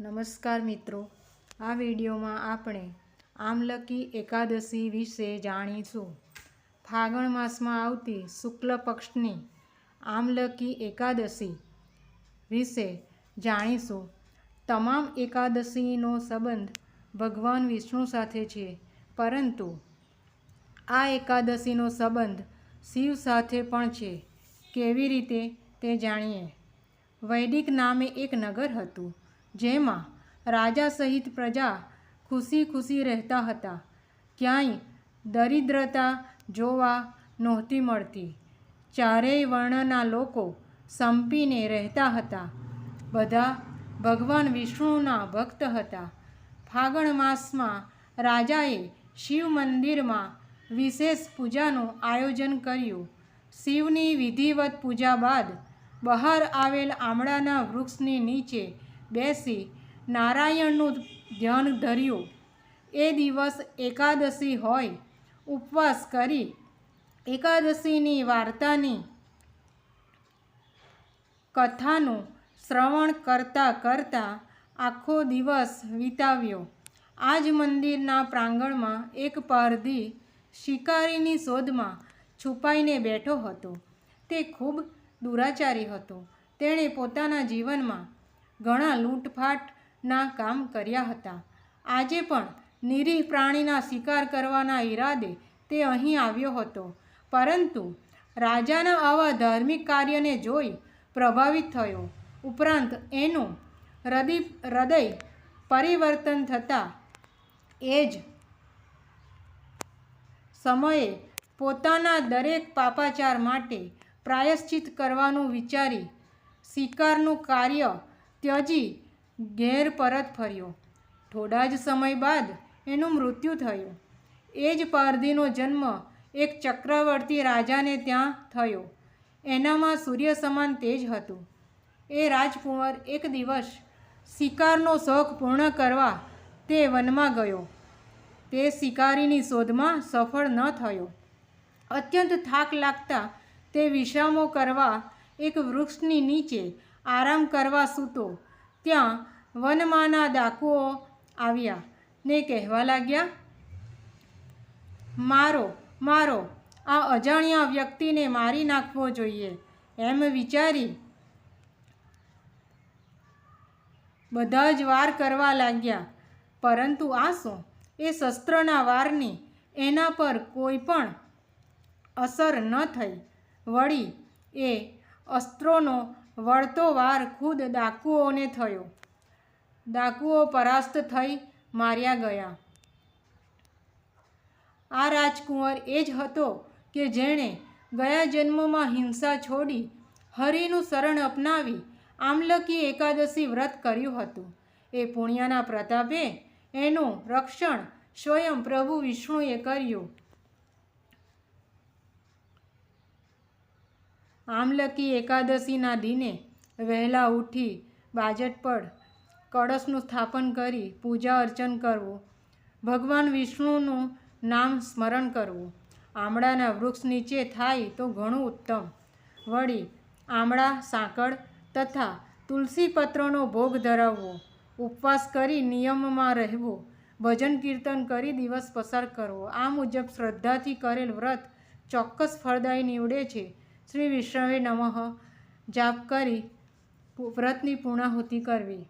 નમસ્કાર મિત્રો. આ વિડીયોમાં આપણે આમલકી એકાદશી વિશે જાણીશું. ફાગણ માસમાં આવતી શુક્લ પક્ષની આમલકી એકાદશી વિશે જાણીશું. તમામ એકાદશીનો સંબંધ ભગવાન વિષ્ણુ સાથે છે, પરંતુ આ એકાદશીનો સંબંધ શિવ સાથે પણ છે. કેવી રીતે તે જાણીએ? વૈદિક નામે એક નગર હતું. જેમાં રાજા સહિત પ્રજા ખુશી ખુશી રહેતા હતા. ક્યાંય દરિદ્રતા જોવા નહોતી મળતી. ચારેય વર્ણના લોકો સંપીને રહેતા હતા. બધા ભગવાન વિષ્ણુના ભક્ત હતા. ફાગણ માસમાં રાજાએ શિવ મંદિરમાં વિશેષ પૂજાનું આયોજન કર્યું. શિવની વિધિવત પૂજા બાદ બહાર આવેલ આમળાના વૃક્ષની નીચે બેસી નારાયણનું ધ્યાન ધર્યું. એ દિવસ એકાદશી હોય. ઉપવાસ કરી એકાદશીની વાર્તાની કથાનું શ્રવણ કરતાં કરતાં આખો દિવસ વિતાવ્યો. આ જ મંદિરના પ્રાંગણમાં એક પારધી શિકારીની શોધમાં છુપાઈને બેઠો હતો. તે ખૂબ દુરાચારી હતો. તેણે પોતાના જીવનમાં ઘણા લૂંટફાટના કામ કર્યા હતા. આજે પણ નિરીહ પ્રાણીના શિકાર કરવાના ઈરાદે તે અહીં આવ્યો હતો. પરંતુ રાજાના આવા ધાર્મિક કાર્યને જોઈ પ્રભાવિત થયો. ઉપરાંત એનું હૃદય હૃદય પરિવર્તન થતાં એ જ સમયે પોતાના દરેક પાપાચાર માટે પ્રાયશ્ચિત કરવાનું વિચારી શિકારનું કાર્ય ત્યજી ઘેર પરત ફર્યો. થોડા જ સમય બાદ એનું મૃત્યુ થયું. એ જ પારધીનો જન્મ એક ચક્રવર્તી રાજાને ત્યાં થયો. એનામાં સૂર્ય સમાન તેજ હતું. એ રાજકુંવર એક દિવસ શિકારનો શોખ પૂર્ણ કરવા તે વનમાં ગયો. તે શિકારીની શોધમાં સફળ ન થયો. અત્યંત થાક લાગતા તે વિશ્રામો કરવા એક વૃક્ષની નીચે આરામ કરવા સૂતો. ત્યાં વનમાંના ડાકુઓ આવ્યા. ને કહેવા લાગ્યા, મારો મારો, આ અજાણ્યા વ્યક્તિને મારી નાખવો જોઈએ. એમ વિચારી બધા જ વાર કરવા લાગ્યા. પરંતુ આ શું? એ શસ્ત્રના વારની એના પર કોઈ પણ અસર ન થઈ. વળી એ અસ્ત્રોનો વળતો વાર ખુદ ડાકુઓને થયો. ડાકુઓ પરાસ્ત થઈ માર્યા ગયા. આ રાજકુંવર એ જ હતો કે જેણે ગયા જન્મમાં હિંસા છોડી હરિનું શરણ અપનાવી આમલકી એકાદશી વ્રત કર્યું હતું. એ પુણ્યના પ્રતાપે એનું રક્ષણ સ્વયં પ્રભુ વિષ્ણુએ કર્યું. આમલકી એકાદશીના દિને વહેલા ઉઠી બાજટ પર કળશનું સ્થાપન કરી પૂજા અર્ચન કરવું. ભગવાન વિષ્ણુનું નામ સ્મરણ કરવું. આમળાના વૃક્ષ નીચે થાય તો ઘણું ઉત્તમ. વળી આમળા, સાંકળ તથા તુલસી પત્રનો ભોગ ધરાવવો. ઉપવાસ કરી નિયમમાં રહેવો. ભજન કીર્તન કરી દિવસ પસાર કરવો. આ મુજબ શ્રદ્ધાથી કરેલ વ્રત ચોક્કસ ફળદાયી નીવડે છે. શ્રી વિષ્ણવે નમઃ જાપ કરી વ્રતની પૂર્ણાહુતિ કરવી.